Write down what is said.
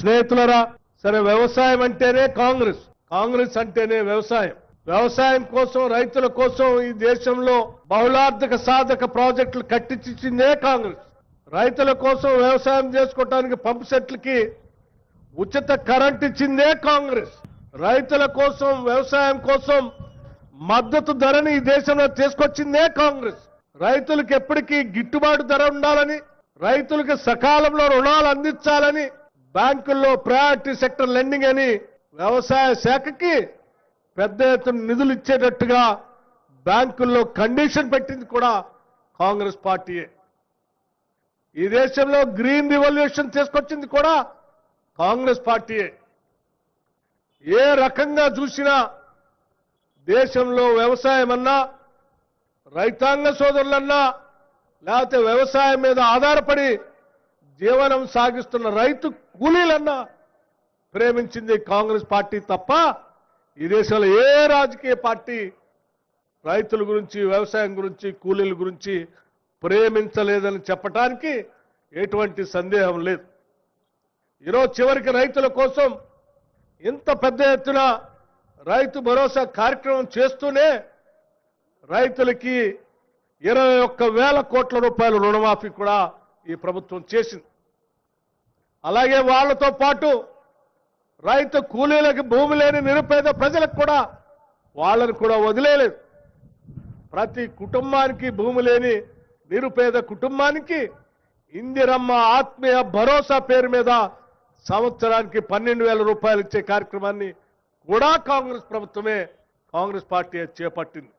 స్నేహితులరా సరే వ్యవసాయం అంటేనే కాంగ్రెస్. కాంగ్రెస్ అంటేనే వ్యవసాయం. వ్యవసాయం కోసం రైతుల కోసం ఈ దేశంలో బహుళార్థక సాధక ప్రాజెక్టులు కట్టించిందే కాంగ్రెస్. రైతుల కోసం వ్యవసాయం చేసుకోవటానికి పంప్ సెట్లకి ఉచిత కరెంట్ ఇచ్చిందే కాంగ్రెస్. రైతుల కోసం వ్యవసాయం కోసం మద్దతు ధరని ఈ దేశంలో తీసుకొచ్చిందే కాంగ్రెస్. రైతులకు ఎప్పటికీ గిట్టుబాటు ధర ఉండాలని రైతులకు సకాలంలో రుణాలు అందించాలని బ్యాంకుల్లో ప్రయారిటీ సెక్టర్ లెండింగ్ అని వ్యవసాయ శాఖకి పెద్ద ఎత్తున నిధులు ఇచ్చేటట్టుగా బ్యాంకుల్లో కండిషన్ పెట్టింది కూడా కాంగ్రెస్ పార్టీయే. ఈ దేశంలో గ్రీన్ రివల్యూషన్ తీసుకొచ్చింది కూడా కాంగ్రెస్ పార్టీయే. ఏ రకంగా చూసినా దేశంలో వ్యవసాయం అన్నా రైతాంగ సోదరులన్నా లేకపోతే వ్యవసాయం మీద ఆధారపడి జీవనం సాగిస్తున్న రైతు కూలీలన్నా ప్రేమించింది కాంగ్రెస్ పార్టీ తప్ప ఈ దేశంలో ఏ రాజకీయ పార్టీ రైతుల గురించి వ్యవసాయం గురించి కూలీల గురించి ప్రేమించలేదని చెప్పటానికి ఎటువంటి సందేహం లేదు. ఈరోజు చివరికి రైతుల కోసం ఇంత పెద్ద ఎత్తున రైతు భరోసా కార్యక్రమం చేస్తూనే రైతులకి ఇరవై ఒక్క వేల కోట్ల రూపాయల రుణమాఫీ కూడా ఈ ప్రభుత్వం చేసింది. అలాగే వాళ్ళతో పాటు రైతు కూలీలకి భూమి లేని నిరుపేద ప్రజలకు కూడా వాళ్ళని కూడా వదిలేలేదు ప్రతి కుటుంబానికి భూమి లేని నిరుపేద కుటుంబానికి ఇందిరమ్మ ఆత్మీయ భరోసా పేరు మీద సంవత్సరానికి పన్నెండు వేల రూపాయలు ఇచ్చే కార్యక్రమాన్ని కూడా కాంగ్రెస్ ప్రభుత్వమే కాంగ్రెస్ పార్టీ చేపట్టింది.